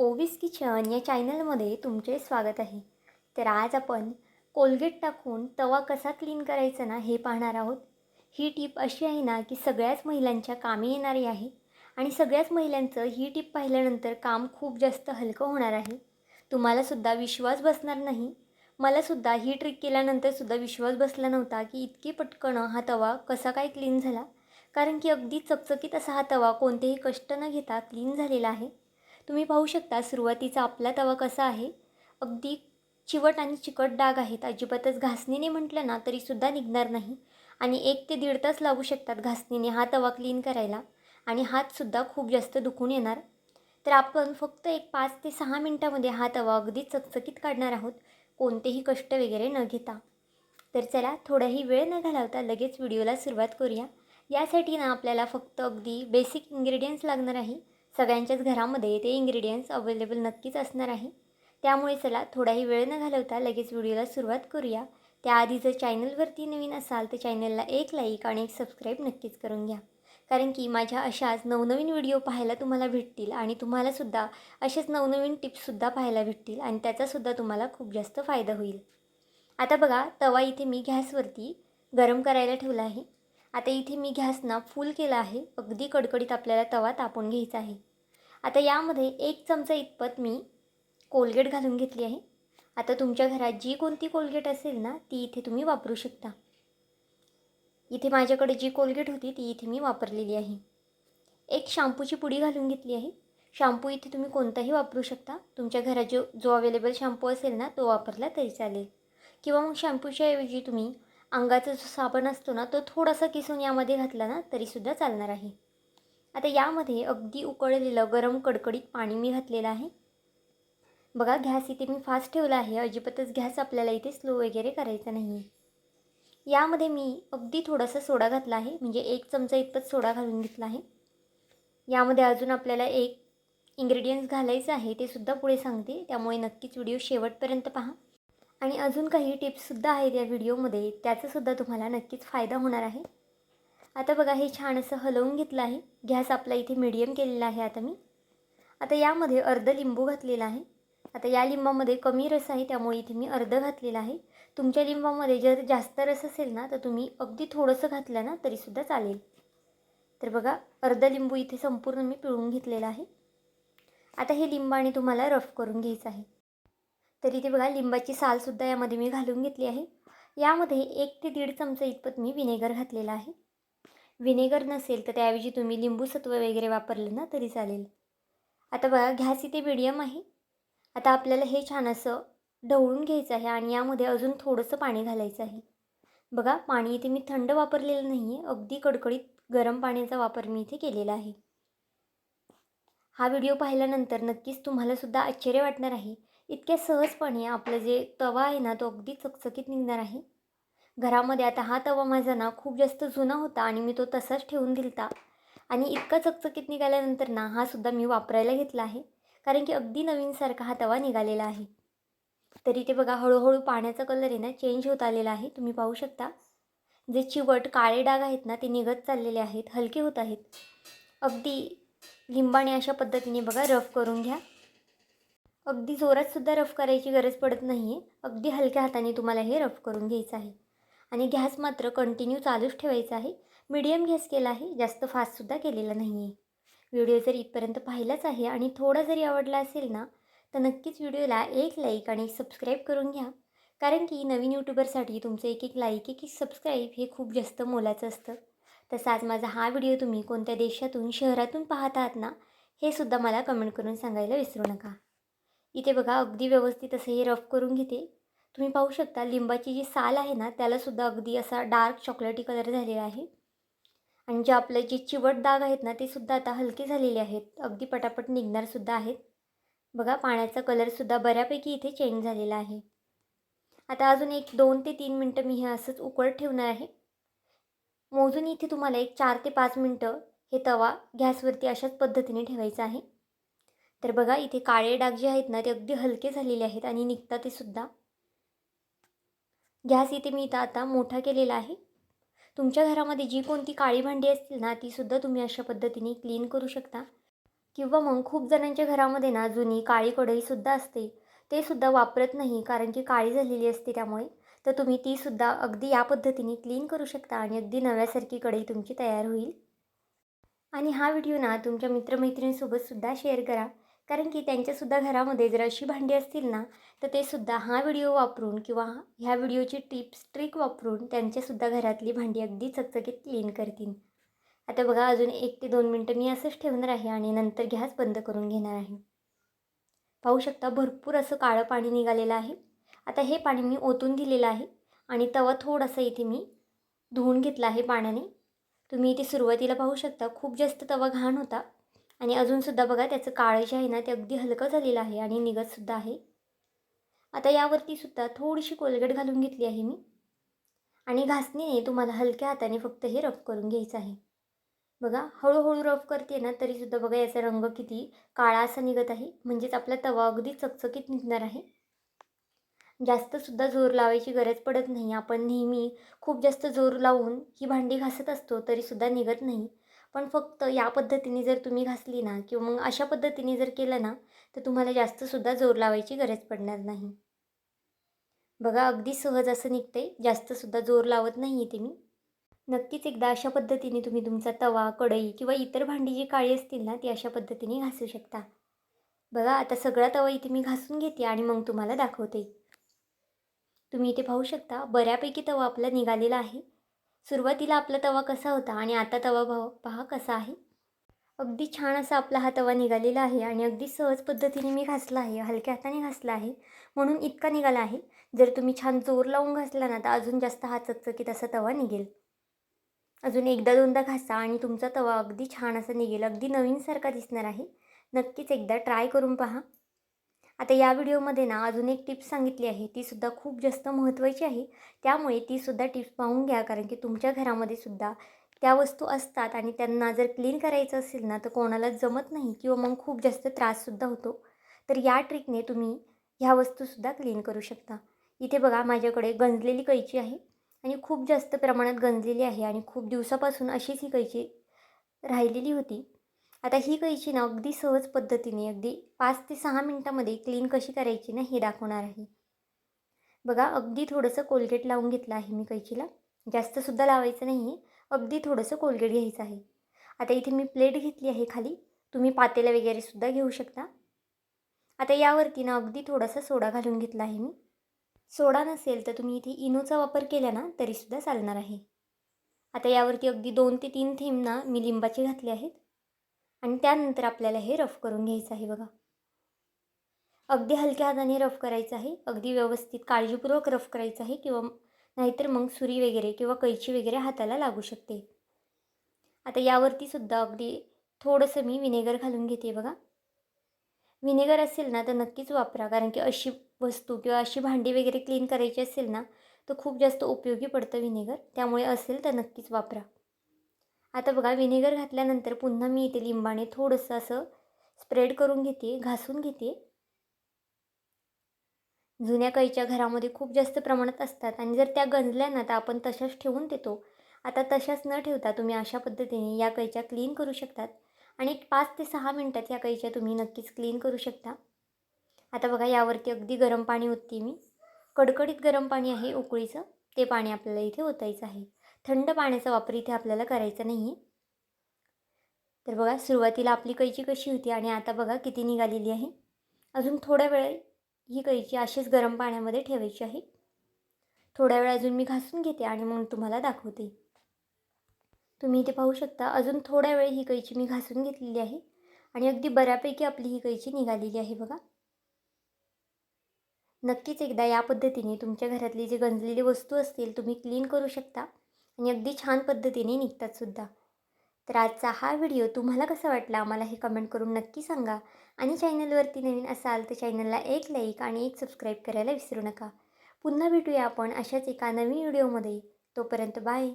ओवीस kitchen या चॅनलमध्ये तुमचे स्वागत आहे. तर आज आपण कोलगेट टाकून तवा कसा क्लीन करायचा ना हे पाहणार आहोत. ही टीप अशी आहे ना की सगळ्याच महिलांच्या कामी येणारी आहे आणि सगळ्याच महिलांचं ही टीप पाहिल्यानंतर काम खूप जास्त हलकं होणार आहे. तुम्हालासुद्धा विश्वास बसणार नाही. मलासुद्धा ही ट्रिक केल्यानंतरसुद्धा विश्वास बसला नव्हता की इतकी पटकन हा तवा कसा काय क्लीन झाला. कारण की अगदी चकचकीत असा हा तवा कोणतेही कष्ट न घेता क्लीन झालेला आहे. तुम्ही पाहू शकता सुरुवातीचा आपला तवा कसा आहे. अगदी चिवट आणि चिकट डाग आहेत. अजिबातच घासणीने म्हटलं ना तरीसुद्धा निघणार नाही. आणि एक ते दीड तास लागू शकतात घासणीने हा तवा क्लीन करायला. आणि हातसुद्धा खूप जास्त दुखून येणार. तर आपण फक्त एक पाच ते सहा मिनटामध्ये हा तवा अगदी चकचकीत काढणार आहोत. कोणतेही कष्ट वगैरे न घेता. तर चला थोडाही वेळ न घालवता लगेच व्हिडिओला सुरुवात करूया. यासाठी ना आपल्याला फक्त अगदी बेसिक इन्ग्रेडियंट्स लागणार आहे. सगळ्यांच्याच घरामध्ये ते इंग्रेडियंट्स अवेलेबल नक्कीच असणार आहे. त्यामुळे चला थोडाही वेळ न घालवता लगेच व्हिडिओला सुरुवात करूया. त्याआधी जर चॅनलवरती नवीन असाल तर चॅनलला एक लाईक आणि एक सबस्क्राईब नक्कीच करून घ्या. कारण की माझ्या अशाच नवनवीन व्हिडिओ पाहायला तुम्हाला भेटतील आणि तुम्हालासुद्धा असेच नवनवीन टिप्ससुद्धा पाहायला भेटतील आणि त्याचासुद्धा तुम्हाला खूप जास्त फायदा होईल. आता बघा तवा इथे मी गॅसवरती गरम करायला ठेवला आहे. आता इथे मी गॅसना फुल केला आहे. अगदी कडकडीत आपल्याला तवा तापून घ्यायचा आहे. आता यामध्ये एक चमचा इतपत मी कोलगेट घालून घेतली आहे. आता तुमच्या घरात जी कोणती कोलगेट असेल ना ती इथे तुम्ही वापरू शकता. इथे माझ्याकडे जी कोलगेट होती ती इथे मी वापरलेली आहे. एक शॅम्पूची पुडी घालून घेतली आहे. शॅम्पू इथे तुम्ही कोणताही वापरू शकता. तुमच्या घरात जो जो अवेलेबल शॅम्पू असेल ना तो वापरला तरी चालेल. किंवा मग शॅम्पूच्या ऐवजी तुम्ही अंगाचा जो साबण असतो ना तो थोडासा किसून यामध्ये घातला ना तरीसुद्धा चालणार आहे. आता यामध्ये अगदी उकळलेलं गरम कडकडीत पाणी मी घातलेलं आहे. बघा गॅस इथे मी फास्ट ठेवला आहे. अजिबातच गॅस आपल्याला इथे स्लो वगैरे करायचा नाही आहे यामध्ये मी अगदी थोडासा सोडा घातला आहे. म्हणजे एक चमचा इतपत सोडा घालून घेतला आहे. यामध्ये अजून आपल्याला एक इंग्रेडियंट्स घालायचं आहे ते सुद्धा पुढे सांगते. त्यामुळे नक्कीच व्हिडिओ शेवटपर्यंत पहा. आणि अजून काही टिप्ससुद्धा आहेत या व्हिडिओमध्ये त्याचासुद्धा तुम्हाला नक्कीच फायदा होणार आहे. आता बघा हे छान असं हलवून घेतलं आहे. गॅस आपला इथे मिडियम केलेला आहे आता मी. आता यामध्ये अर्ध लिंबू घातलेला आहे. आता या लिंबामध्ये कमी रस आहे त्यामुळे इथे मी अर्ध घातलेला आहे. तुमच्या लिंबामध्ये जर जास्त रस असेल ना तर तुम्ही अगदी थोडंसं घातलं ना तरीसुद्धा चालेल. तर बघा अर्ध लिंबू इथे संपूर्ण मी पिळून घेतलेला आहे. आता हे लिंबाने तुम्हाला रफ करून घ्यायचं आहे. तर इथे बघा लिंबाची सालसुद्धा यामध्ये मी घालून घेतली आहे. यामध्ये एक ते दीड चमचा इतपत मी विनेगर घातलेला आहे. विनेगर नसेल तर त्याऐवजी तुम्ही लिंबूसत्व वगैरे वापरलं ना तरी चालेल. आता बघा घ्यास इथे मिडियम आहे. आता आपल्याला हे छान असं ढवळून घ्यायचं आहे आणि यामध्ये अजून थोडंसं पाणी घालायचं आहे. बघा पाणी इथे मी थंड वापरलेलं नाही आहे अगदी कडकडीत गरम पाण्याचा वापर मी इथे केलेला आहे. हा व्हिडिओ पाहिल्यानंतर नक्कीच तुम्हालासुद्धा आश्चर्य वाटणार आहे. इतक्या सहजपणे आपलं जे तवा आहे ना तो अगदी चकचकीत निघणार आहे. घरामध्ये आता हा तवा माझा ना खूप जास्त जुना होता आणि मी तो तसाच ठेवून दिलता. आणि इतका चकचकीत निघाल्यानंतर ना हा सुद्धा मी वापरायला घेतला आहे. कारण की अगदी नवीनसारखा हा तवा निघालेला आहे. तरी ते बघा हळूहळू पाण्याचा कलर आहे ना चेंज होत आलेला आहे. तुम्ही पाहू शकता. जे चिवट काळे डाग आहेत ना ते निघत चाललेले आहेत हलके होत आहेत. अगदी लिंबाने अशा पद्धतीने बघा रफ करून घ्या. अगदी जोरातसुद्धा रफ करायची गरज पडत नाही आहे अगदी हलक्या हाताने तुम्हाला हे रफ करून घ्यायचं आहे. आणि गॅस मात्र कंटिन्यू चालूच ठेवायचा आहे. मीडियम गॅस केला आहे जास्त फास्टसुद्धा केलेला नाही आहे व्हिडिओ जर इथपर्यंत पाहिलाच आहे आणि थोडा जरी आवडला असेल ना तर नक्कीच व्हिडिओला एक लाईक आणि सबस्क्राईब करून घ्या. कारण की नवीन यूट्यूबरसाठी तुमचं एक एक लाईक एक एक सबस्क्राईब हे खूप जास्त मोलाचं असतं. तसाच माझा हा व्हिडिओ तुम्ही कोणत्या देशातून शहरातून पाहत आहात ना हे सुद्धा मला कमेंट करून सांगायला विसरू नका. इथे बघा अगदी व्यवस्थित असं हे रफ करून घेते. तुम्ही पाहू शकता लिंबाची जी साल आहे ना त्यालासुद्धा अगदी असा डार्क चॉकलेटी कलर झालेला आहे. आणि जे आपले जे चिवट दाग आहेत ना ते सुद्धा आता हलके झालेले आहेत. अगदी पटापट निघणारसुद्धा आहेत. बघा पाण्याचा कलरसुद्धा बऱ्यापैकी इथे चेंज झालेला आहे. आता अजून एक दोन ते तीन मिनटं मी हे असंच उकळत ठेवणार आहे. मोजून इथे तुम्हाला एक चार ते पाच मिनटं हे तवा गॅसवरती अशाच पद्धतीने ठेवायचं आहे. तर बघा इथे काळे डाग जे आहेत ना ते अगदी हलके झालेले आहेत आणि निघतात ते सुद्धा. गॅस इथे मी इथं आता मोठा केलेला आहे. तुमच्या घरामध्ये जी कोणती काळी भांडी असतील ना तीसुद्धा तुम्ही अशा पद्धतीने क्लीन करू शकता. किंवा मग खूप जणांच्या घरामध्ये ना जुनी काळी कढईसुद्धा असते. ते सुद्धा वापरत नाही कारण की काळी झालेली असते त्यामुळे. तर तुम्ही तीसुद्धा अगदी या पद्धतीने क्लीन करू शकता आणि अगदी नव्यासारखी कढई तुमची तयार होईल. आणि हा व्हिडिओ ना तुमच्या मित्रमैत्रिणीसोबतसुद्धा शेअर करा. कारण की त्यांच्यासुद्धा घरामध्ये जर अशी भांडी असतील ना तर ते सुद्धा हा व्हिडिओ वापरून किंवा ह्या व्हिडिओची टिप्स ट्रिक वापरून त्यांच्यासुद्धा घरातली भांडी अगदी चकचकीत क्लीन करतील. आता बघा अजून एक ते दोन मिनटं मी असंच ठेवणार आहे आणि नंतर गॅस बंद करून घेणार आहे. पाहू शकता भरपूर असं काळं पाणी निघालेलं आहे. आता हे पाणी मी ओतून दिलेलं आहे आणि तवा थोडासा इथे मी धुवून घेतला आहे पाण्याने. तुम्ही इथे सुरुवातीला पाहू शकता खूप जास्त तवा घाण होता. आणि अजूनसुद्धा बघा त्याचं काळं जे आहे ना ते अगदी हलकं झालेलं आहे आणि निघतसुद्धा आहे. आता यावरती सुद्धा थोडीशी कोलगेट घालून घेतली आहे मी. आणि घासणीने तुम्हाला हलक्या हाताने फक्त हे रफ करून घ्यायचं आहे. बघा हळूहळू रफ करते ना तरीसुद्धा बघा याचा रंग किती काळा असा निघत आहे. म्हणजेच आपला तवा अगदी चकचकीत निघणार आहे. जास्तसुद्धा जोर लावायची गरज पडत नाही. आपण नेहमी खूप जास्त जोर लावून ही भांडी घासत असतो तरीसुद्धा निघत नाही. पण फक्त या पद्धतीने जर तुम्ही घासली ना किंवा मग अशा पद्धतीने जर केलं ना तर तुम्हाला जास्तसुद्धा जोर लावायची गरज पडणार नाही. बघा अगदी सहज असं निघतंय. जास्तसुद्धा जोर लावत नाही इथे मी. नक्कीच एकदा अशा पद्धतीने तुम्ही तुमचा तवा कढई किंवा इतर भांडी जी काळी असतील ना ती अशा पद्धतीने घासू शकता. बघा आता सगळा तवा इथे मी घासून घेते आणि मग तुम्हाला दाखवते. तुम्ही इथे पाहू शकता बऱ्यापैकी तवा आपला निघालेला आहे. सुरुवातीला आपला तवा कसा होता आणि आता तवा भाव पहा कसा आहे? अगदी छान असा आपला हा तवा निघालेला आहे आणि अगदी सहज पद्धतीने मी घासला आहे हलक्या हाताने घासला आहे. म्हणून इतका निघाला आहे. जर तुम्ही छान जोर लावून घासला ना तर अजून जास्त हा चकचकीत असा तवा निघेल. अजून एकदा दोनदा घासा आणि तुमचा तवा अगदी छान असा निघेल. अगदी नवीनसारखा दिसणार आहे. नक्कीच एकदा ट्राय करून पहा. आता या व्हिडिओमध्ये ना अजून एक टिप्स सांगितली आहे. तीसुद्धा खूप जास्त महत्त्वाची आहे. त्यामुळे तीसुद्धा टिप्स पाहून घ्या कारण की तुमच्या घरामध्ये सुद्धा त्या वस्तू असतात आणि त्यांना जर क्लीन करायचं असेल ना तर कोणाला जमत नाही किंवा मग खूप जास्त त्राससुद्धा होतो. तर या ट्रिकने तुम्ही ह्या वस्तूसुद्धा क्लीन करू शकता. इथे बघा माझ्याकडे गंजलेली कैची आहे आणि खूप जास्त प्रमाणात गंजलेली आहे आणि खूप दिवसापासून अशीच ही कैची राहिलेली होती. आता ही कैची ना अगदी सहज पद्धतीने अगदी पाच ते सहा मिनटामध्ये क्लीन कशी करायची ना हे दाखवणार आहे. बघा अगदी थोडंसं कोलगेट लावून घेतलं आहे मी कैचीला. जास्तसुद्धा लावायचं नाही अगदी थोडंसं कोलगेट घ्यायचं आहे. आता इथे मी प्लेट घेतली आहे खाली. तुम्ही पातेला वगैरे सुद्धा घेऊ शकता. आता यावरती ना अगदी थोडासा सोडा घालून घेतला आहे मी. सोडा नसेल तर तुम्ही इथे इनोचा वापर केला ना तरीसुद्धा चालणार आहे. आता यावरती अगदी दोन ते तीन थेंब ना मी लिंबाचे घातले आहेत. आणि त्यानंतर आपल्याला हे रफ करून घ्यायचं आहे बघा. अगदी हलक्या हाताने रफ करायचं आहे. अगदी व्यवस्थित काळजीपूर्वक रफ करायचं आहे किंवा नाहीतर मग सुरी वगैरे किंवा कैची वगैरे हाताला लागू शकते. आता यावरती सुद्धा अगदी थोडंसं मी विनेगर घालून घेते बघा. विनेगर असेल ना तर नक्कीच वापरा. कारण की अशी वस्तू किंवा अशी भांडी वगैरे क्लीन करायची असेल ना तर खूप जास्त उपयोगी पडतं विनेगर त्यामुळे असेल तर नक्कीच वापरा. आता बघा व्हिनेगर घातल्यानंतर पुन्हा मी इथे लिंबाने थोडंसं असं स्प्रेड करून घेते घासून घेते. जुन्या कैच्या घरामध्ये खूप जास्त प्रमाणात असतात आणि जर त्या गंजल्या ना तर आपण तशाच ठेवून देतो. आता तशाच न ठेवता तुम्ही अशा पद्धतीने या कैच्या क्लीन करू शकतात आणि एक पाच ते सहा मिनटात या कैच्या तुम्ही नक्कीच क्लीन करू शकता. आता बघा यावरती अगदी गरम पाणी ओतते मी. कडकडीत गरम पाणी आहे उकळीचं ते पाणी आपल्याला इथे ओतायचं आहे. थंड पाण्याचा वापर इथे आपल्याला करायचा नाही आहे तर बघा सुरुवातीला आपली कैची कशी होती आणि आता बघा किती निघालेली आहे. अजून थोड्या वेळ ही कैची अशीच गरम पाण्यामध्ये ठेवायची आहे. थोड्या वेळ अजून मी घासून घेते आणि मग तुम्हाला दाखवते. तुम्ही इथे पाहू शकता अजून थोड्या वेळ ही कैची मी घासून घेतलेली आहे आणि अगदी बऱ्यापैकी आपली ही कैची निघालेली आहे बघा. नक्कीच एकदा या पद्धतीने तुमच्या घरातली जी गंजलेली वस्तू असतील तुम्ही क्लीन करू शकता. आणि अगदी छान पद्धतीने निघतातसुद्धा तर आजचा हा व्हिडिओ तुम्हाला कसा वाटला आम्हाला हे कमेंट करून नक्की सांगा. आणि चॅनलवरती नवीन असाल तर चॅनलला एक लाईक आणि एक सबस्क्राईब करायला विसरू नका. पुन्हा भेटूया आपण अशाच एका नवीन व्हिडिओमध्ये. तोपर्यंत बाय